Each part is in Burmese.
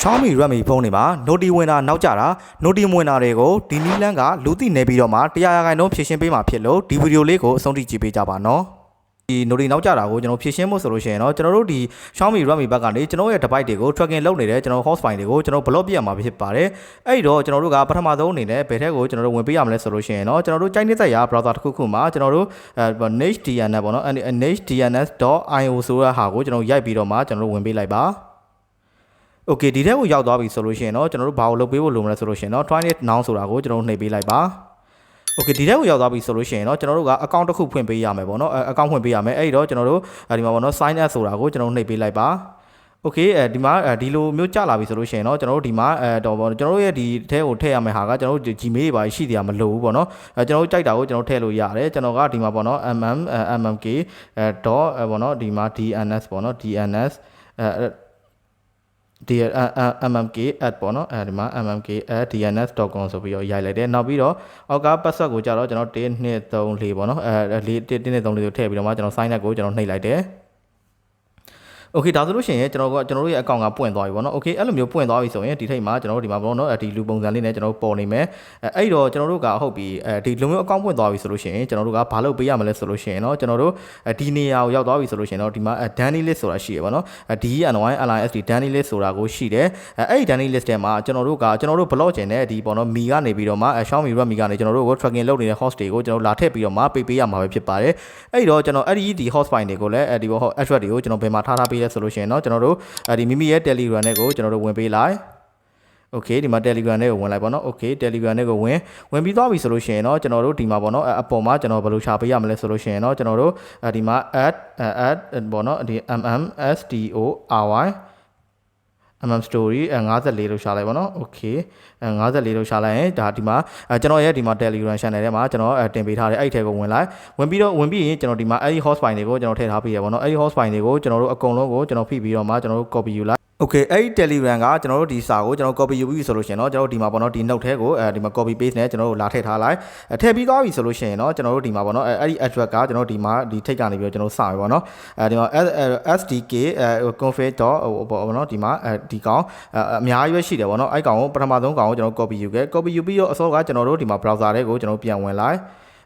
Xiaomi Redmi ဖုန်းတွေမှာ Noti ဝင်တာနောက်ကျတာ Noti ဝင်တာတွေကိုဒီနီလန်းကလူသိနေပြီးတော့မှတရားရဂိုင်လုံးဖြည့်ရှင်းပေးမှာဖြစ်လို့ဒီဗီဒီယိုလေးကိုအဆုံးထိကြည့်ပေးကြပါနော်ဒီ Noti နောက်ကျတာကိုကျွန်တော်ဖြည့်ရှင်းဖို့ဆိုလို့ရှိရင်တော့ကျွန်တော်တို့ဒီ Xiaomi Redmi ဘက်ကနေကျွန်တော်ရဲ့ device တွေကို tracking လုပ်နေတဲ့ကျွန်တော် hotspot တွေကိုကျွန်တော် block ပြရမှာဖြစ်ပါတယ်အဲ့ဒီတော့ကျွန်တော်တို့ကပထမဆုံးအနေနဲ့ဘယ်ထက်ကိုကျွန်တော်တို့ဝင်ပေးရမလဲဆိုလို့ရှိရင်တော့ကျွန်တော်တို့ကြိုက်နေတဲ့ရာ browser တစ်ခုခုမှာကျွန်တော်တို့အဲ NHDNS ပေါ့နော် NHDNS.io ဆိုတဲ့ဟာကိုကျွန်တော်ရိုက်ပြီးတော့မှကျွန်တော်တို့ဝင်ပေးလိုက်ပါ โอเคဒီထဲကိုရောက်သွားပြီဆိုလို့ရှိရင်တော့ကျွန်တော်တို့ဘာကိုလုပ်ပေးဖို့လိုမလဲဆိုလို့ရှိရင်တော့ try it now ဆိုတာကိုကျွန်တော်တို့နှိပ်ပေးလိုက်ပါโอเคဒီထဲကိုရောက်သွားပြီဆိုလို့ရှိရင်တော့ကျွန်တော်တို့ကအကောင့်တစ်ခုဖွင့်ပေးရမယ်ပေါ့နော်အကောင့်ဖွင့်ပေးရမယ်အဲ့ဒီတော့ကျွန်တော်တို့ဒီမှာပေါ့နော် sign up ဆိုတာကိုကျွန်တော်တို့နှိပ်ပေးလိုက်ပါโอเคအဲဒီမှာဒီလိုမျိုးကြာလာပြီဆိုလို့ရှိရင်တော့ကျွန်တော်တို့ဒီမှာအဲတော့ပေါ့ကျွန်တော်တို့ရဲ့ဒီထဲကိုထည့်ရမယ့်ဟာကကျွန်တော်တို့ Gmail တွေပါရှိသေးတာမလိုဘူးပေါ့နော်အဲကျွန်တော်တို့ကြိုက်တာကိုကျွန်တော်ထည့်လို့ရတယ်ကျွန်တော်ကဒီမှာပေါ့နော် mm mmk အဲ dot ပေါ့နော်ဒီမှာ dns ပေါ့နော် dns အဲ ဒီ mmk at ပေါ့နော်အဲဒီမှာ mmk at dns.com ဆိုပြီးတော့ရိုက်လိုက်တယ်နောက်ပြီးတော့အောက်က password ကိုကြတော့ကျွန်တော်1 2 3 4ပေါ့နော်အဲ4 1 2 3 4ကိုထည့်ပြီးတော့မှကျွန်တော် sign up ကိုကျွန်တော်နှိပ်လိုက်တယ် โอเคဒါဆိုလို့ရှိရင်ကျွန်တော်ကကျွန်တော်တို့ရဲ့အကောင့်ကပွင့်သွားပြီပေါ့နော်โอเคအဲ့လိုမျိုးပွင့်သွားပြီဆိုရင်ဒီထိတ်မှာကျွန်တော်တို့ဒီမှာပေါ့နော်ဒီလူပုံစံလေးနဲ့ကျွန်တော်တို့ပေါ်နေမယ်အဲအဲ့တော့ကျွန်တော်တို့ကဟုတ်ပြီအဲဒီလိုမျိုးအကောင့်ပွင့်သွားပြီဆိုလို့ရှိရင်ကျွန်တော်တို့ကဘာလုပ်ပေးရမလဲဆိုလို့ရှိရင်เนาะကျွန်တော်တို့ဒီနေရာကိုရောက်သွားပြီဆိုလို့ရှိရင်တော့ဒီမှာ Danny list ဆိုတာရှိရပါတော့ DNY LISD Danny list ဆိုတာကိုရှိတယ်အဲ့ဒီ Danny list ထဲမှာကျွန်တော်တို့ကကျွန်တော်တို့ blog ကျင်တဲ့ဒီပေါ့နော်မီကနေပြီးတော့မှ Xiaomi Redmi ကနေကျွန်တော်တို့ကို tracking လုပ်နေတဲ့ host တွေကိုကျွန်တော်လာထည့်ပြီးတော့မှပေးပေးရမှာပဲဖြစ်ပါတယ်အဲ့တော့ကျွန်တော်အဲ့ဒီဒီ host file တွေကိုလည်းအဲ့ဒီပေါ့ address တွေကိုကျွန်တော်ဘယ်မှာထားထားပေး လဲဆိုလို့ရှိရင်เนาะကျွန်တော်တို့ဒီမိမိရဲ့ Telegram နဲ့ကိုကျွန်တော်တို့ဝင်ပေးလိုက်โอเคဒီမှာ Telegram နဲ့ကိုဝင်လိုက်ပါတော့โอเค Telegram နဲ့ကိုဝင်ဝင်ပြီးသွားပြီဆိုလို့ရှိရင်เนาะကျွန်တော်တို့ဒီမှာပေါ့เนาะအပေါ်မှာကျွန်တော်ဘယ်လိုရှာပေးရမလဲဆိုလို့ရှိရင်เนาะကျွန်တော်တို့ဒီမှာ add add ပေါ့เนาะဒီ mmstory mm story 54လို့ရှာလိုက်ပါတော့ okay 54လို့ရှာလိုက်ရင်ဒါဒီမှာကျွန်တော်ရဲ့ဒီမှာ Telegram channel ထဲမှာကျွန်တော်တင်ပေးထားတယ်အဲ့ဒီထဲကိုဝင်လိုက်ဝင်ပြီးတော့ဝင်ပြီးရင်ကျွန်တော်ဒီမှာအဲ့ဒီ host file တွေကိုကျွန်တော်ထည့်ထားပေးရပါတော့အဲ့ဒီ host file တွေကိုကျွန်တော်တို့အကုန်လုံးကိုကျွန်တော်ဖိပြီးတော့မှကျွန်တော်တို့ copy ယူလိုက် Okay အဲ့ဒီ Telegram ကကျွန်တော်တို့ဒီစာကိုကျွန်တော် copy ယူပြီးဆိုလို့ရှိရင်เนาะကျွန်တော်တို့ဒီမှာပေါ့เนาะဒီ note ထဲကိုအဲဒီမှာ copy paste နဲ့ကျွန်တော်တို့လာထည့်ထားလိုက်ထည့်ပြီးသွားပြီဆိုလို့ရှိရင်เนาะကျွန်တော်တို့ဒီမှာပေါ့เนาะအဲ့ဒီ address ကကျွန်တော်ဒီမှာဒီထိတ်ကနေပြီးတော့ကျွန်တော်စရပါเนาะအဲဒီမှာ sdk config. ပေါ့เนาะဒီမှာဒီကောင်အများကြီးပဲရှိတယ်ပေါ့เนาะအဲ့ကောင်ကိုပထမဆုံးကောင်ကိုကျွန်တော် copy ယူခဲ့ copy ယူပြီးတော့အစောကကျွန်တော်တို့ဒီမှာ browser ထဲကိုကျွန်တော်ပြန်ဝင်လိုက်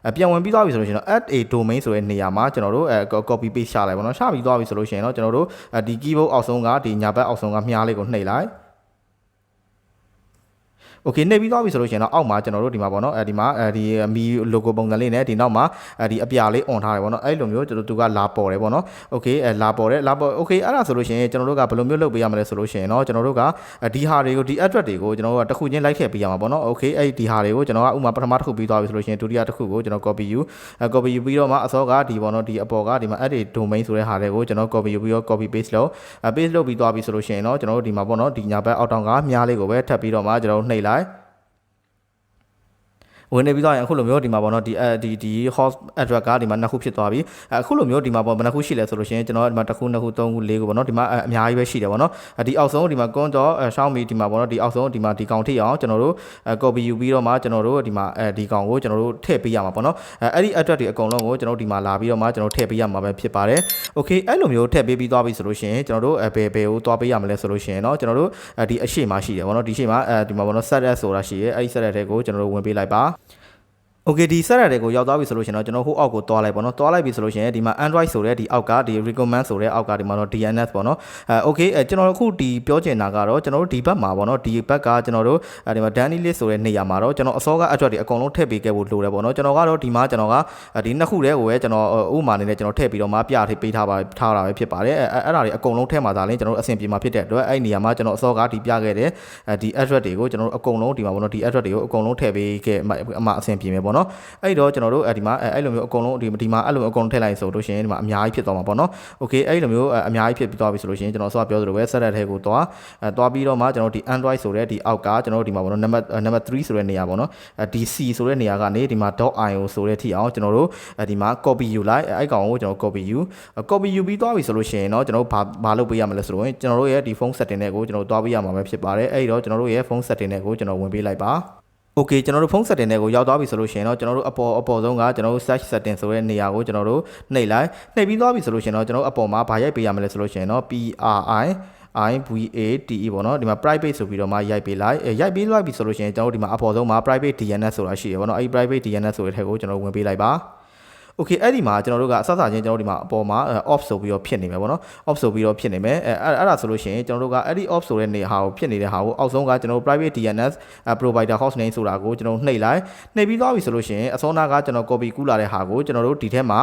အပြန်ဝင်ပြီးသွားပြီဆိုလို့ရှိရင်တော့ add a domain ဆိုတဲ့နေရာမှာကျွန်တော်တို့အဲ copy paste ရှာလိုက်ပါတော့ရှာပြီးသွားပြီဆိုလို့ရှိရင်တော့ကျွန်တော်တို့ဒီ keyboard အောက်ဆုံးကဒီညာဘက်အောက်ဆုံးကမြားလေးကိုနှိပ်လိုက် โอเคနှိပ်ပြီးသွားပြီဆိုလို့ရှိရင်တော့အောက်မှာကျွန်တော်တို့ဒီမှာပေါ့နော်အဲဒီမှာအဲဒီမီ logo ပုံစံလေးနဲ့ဒီနောက်မှာအဲဒီအပြာလေး on ထားတယ်ပေါ့နော်အဲ့လိုမျိုးကျွန်တော်တို့ကလာပေါ်တယ်ပေါ့နော်โอเคအဲလာပေါ်တယ်လာပေါ်โอเคအဲ့ဒါဆိုလို့ရှိရင်ကျွန်တော်တို့ကဘယ်လိုမျိုးလုပ်ပေးရမလဲဆိုလို့ရှိရင်တော့ကျွန်တော်တို့ကဒီဟာတွေကိုဒီ address တွေကိုကျွန်တော်တို့ကတစ်ခုချင်းလိုက်ခဲ့ပေးရမှာပေါ့နော်โอเคအဲ့ဒီဟာတွေကိုကျွန်တော်ကဥမာပထမတစ်ခုပြီးသွားပြီဆိုလို့ရှိရင်ဒုတိယတစ်ခုကိုကျွန်တော် copy ယူ copy ယူပြီးတော့မှအစောကဒီပေါ့နော်ဒီအပေါ်ကဒီမှာ edit domain ဆိုတဲ့ဟာတွေကိုကျွန်တော် copy ယူပြီးတော့ copy paste လုပ် paste လုပ်ပြီးသွားပြီဆိုလို့ရှိရင်တော့ကျွန်တော်တို့ဒီမှာပေါ့နော်ဒီညာဘက်အောက်တောင်ကမြားလေးကိုပဲထပ်ပြီးတော့မှကျွန်တော်တို့နှိပ်လိုက် ုက် die ဝင်နေပြီးတော့အခုလိုမျိုးဒီမှာပေါ့နော်ဒီအဲဒီဒီ host address ကဒီမှာနှစ်ခုဖြစ်သွားပြီအခုလိုမျိုးဒီမှာပေါ့ဘယ်နှခုရှိလဲဆိုလို့ရှိရင်ကျွန်တော်ဒီမှာတစ်ခုနှစ်ခုသုံးခုလေးခုပေါ့နော်ဒီမှာအများကြီးပဲရှိတယ်ပေါ့နော်ဒီအောက်ဆုံးဒီမှာ control Xiaomi ဒီမှာပေါ့နော်ဒီအောက်ဆုံးဒီမှာဒီကောင်ထိအောင်ကျွန်တော်တို့ copy ယူပြီးတော့မှကျွန်တော်တို့ဒီမှာအဲဒီကောင်ကိုကျွန်တော်တို့ထည့်ပေးရမှာပေါ့နော်အဲ့ဒီ address တွေအကုန်လုံးကိုကျွန်တော်တို့ဒီမှာလာပြီးတော့မှကျွန်တော်ထည့်ပေးရမှာပဲဖြစ်ပါတယ် okay အဲ့လိုမျိုးထည့်ပေးပြီးသွားပြီဆိုလို့ရှိရင်ကျွန်တော်တို့ဘယ်ဘယ်ကိုသွားပေးရမလဲဆိုလို့ရှိရင်เนาะကျွန်တော်တို့ဒီအရှိမရှိတယ်ပေါ့နော်ဒီရှိမှာအဲဒီမှာပေါ့နော် set as ဆိုတာရှိရဲအဲ့ဒီ set as တွေကိုကျွန်တော်တို့ဝင်ပေးလိုက်ပါ โอเคဒီ set တွေကိုရောက်သွားပြီဆိုလို့ရှိရင်တော့ကျွန်တော်ဟိုအောက်ကိုတွားလိုက်ပေါ့နော်တွားလိုက်ပြီဆိုလို့ရှိရင်ဒီမှာ Android ဆိုတဲ့ဒီအောက်ကဒီ recommend ဆိုတဲ့အောက်ကဒီမှာတော့ DNS ပေါ့နော်အဲโอเคအဲကျွန်တော်တို့အခုဒီပြောချင်တာကတော့ကျွန်တော်တို့ဒီဘက်မှာပေါ့နော်ဒီဘက်ကကျွန်တော်တို့အဲဒီမှာ Danny list ဆိုတဲ့နေရာမှာတော့ကျွန်တော်အစောက address တွေအကုန်လုံးထည့်ပေးခဲ့ဖို့လိုတယ်ပေါ့နော်ကျွန်တော်ကတော့ဒီမှာကျွန်တော်ကဒီနှစ်ခုတည်းကိုပဲကျွန်တော်ဥပမာအနေနဲ့ကျွန်တော်ထည့်ပြီးတော့မှပြထည့်ပေးထားပါထားတာပဲဖြစ်ပါတယ်အဲအဲ့ဒါတွေအကုန်လုံးထည့်မှာသာလင်းကျွန်တော်တို့အဆင်ပြေမှာဖြစ်တဲ့အတွက်အဲ့နေရာမှာကျွန်တော်အစောကဒီပြခဲ့တဲ့ဒီ address တွေကိုကျွန်တော်တို့အကုန်လုံးဒီမှာပေါ့နော်ဒီ address တွေကိုအကုန်လုံးထည့်ပေးခဲ့အမှအဆင်ပြေမယ်ပေါ့ နော်အဲ့တော့ကျွန်တော်တို့အဲဒီမှာအဲ့လိုမျိုးအကုန်လုံးဒီဒီမှာအဲ့လိုအကုန်ထည့်လိုက်ဆိုလို့ရှိရင်ဒီမှာအများကြီးဖြစ်သွားမှာပေါ့နော်။ Okay အဲ့လိုမျိုးအများကြီးဖြစ်ပြီးသွားပြီဆိုလို့ရှိရင်ကျွန်တော်ဆော့ပြောသလိုပဲ set up ထဲကိုသွားအဲသွားပြီးတော့မှကျွန်တော်ဒီ Android ဆိုတဲ့ဒီအောက်ကကျွန်တော်တို့ဒီမှာပေါ့နော် number number 3ဆိုတဲ့နေရာပေါ့နော်။ဒီ C ဆိုတဲ့နေရာကနေဒီမှာ .io ဆိုတဲ့ထိအောင်ကျွန်တော်တို့ဒီမှာ copy ယူလိုက်အဲ့ကောင်ကိုကျွန်တော် copy ယူ copy ယူပြီးသွားပြီဆိုလို့ရှိရင်เนาะကျွန်တော်တို့ဘာဘာလုပ်ပေးရမလဲဆိုတော့ကျွန်တော်တို့ရဲ့ဒီ phone setting တွေကိုကျွန်တော်တို့သွားပေးရမှာပဲဖြစ်ပါတယ်။အဲ့ဒီတော့ကျွန်တော်တို့ရဲ့ phone setting တွေကိုကျွန်တော်ဝင်ပေးလိုက်ပါ။ Okay ကျွန်တော်တို့ဖုန်း setting တွေကိုရောက်သွားပြီဆိုလို့ရှိရင်တော့ကျွန်တော်တို့အပေါ်အပေါ်ဆုံးကကျွန်တော်တို့ search setting ဆိုတဲ့နေရာကိုကျွန်တော်တို့နှိပ်လိုက်နှိပ်ပြီးသွားပြီဆိုလို့ရှိရင်တော့ကျွန်တော်တို့အပေါ်မှာဗာရိုက်ပေးရမလဲဆိုလို့ရှိရင်တော့ PRI IVATE ပေါ့နော်ဒီမှာ private ဆိုပြီးတော့မှရိုက်ပေးလိုက်အဲရိုက်ပေးလိုက်ပြီဆိုလို့ရှိရင်ကျွန်တော်တို့ဒီမှာအပေါ်ဆုံးမှာ private DNS ဆိုတာရှိတယ်ပေါ့နော်အဲဒီ private DNS ဆိုတဲ့ထက်ကိုကျွန်တော်တို့ဝင်ပေးလိုက်ပါ Okay အဲ့ဒီမှာကျွန်တော်တို့ကအစစချင်းကျွန်တော်တို့ဒီမှာအပေါ်မှာ off ဆိုပြီးတော့ဖြစ်နေမယ်ပေါ့နော် off ဆိုပြီးတော့ဖြစ်နေမယ်အဲအဲ့အဲ့ဒါဆိုလို့ရှိရင်ကျွန်တော်တို့ကအဲ့ဒီ off ဆိုတဲ့နေဟာကိုဖြစ်နေတဲ့ဟာကိုအောက်ဆုံးကကျွန်တော်တို့ private DNS provider host name ဆိုတာကိုကျွန်တော်နှိပ်လိုက်နှိပ်ပြီးသွားပြီဆိုလို့ရှိရင်အစောနာကကျွန်တော် copy ကူးလာတဲ့ဟာကိုကျွန်တော်တို့ဒီထဲမှာ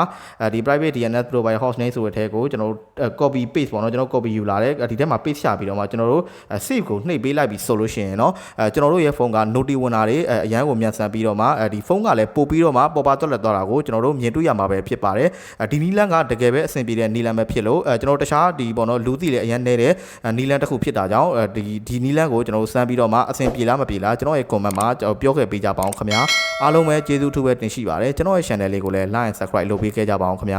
ဒီ private DNS provider host name ဆိုတဲ့ထဲကိုကျွန်တော်တို့ copy paste ပေါ့နော်ကျွန်တော် copy ယူလာတယ်ဒီထဲမှာ paste ချပြီးတော့မှကျွန်တော်တို့ save ကိုနှိပ်ပေးလိုက်ပြီဆိုလို့ရှိရင်เนาะအဲကျွန်တော်တို့ရဲ့ဖုန်းက note ဝင်တာတွေအရန်ကိုမြန်ဆန်ပြီးတော့မှဒီဖုန်းကလည်းပို့ပြီးတော့မှပေါ်ပါတွက်လက်သွားတာကိုကျွန်တော်တို့မြင်တွေ့ ေ့ရမှာပဲဖြစ်ပါတယ်ဒီနီလန်ကတကယ်ပဲအဆင်ပြေတဲ့နီလန်ပဲဖြစ်လို့အဲကျွန်တော်တခြားဒီပေါ့နော်လူသိလည်းအရန်နေတဲ့နီလန်တစ်ခုဖြစ်တာကြောင့်ဒီဒီနီလန်ကိုကျွန်တော်တို့စမ်းပြီးတော့မှအဆင်ပြေလားမပြေလားကျွန်တော်ရဲ့ comment မှာပြောခဲ့ပေးကြပါအောင်ခင်ဗျာအားလုံးပဲကျေးဇူးထူးပဲတင်ရှိပါတယ်ကျွန်တော်ရဲ့ channel လေးကိုလည်း like and subscribe လုပ်ပေးခဲ့ကြပါအောင်ခင်ဗျာ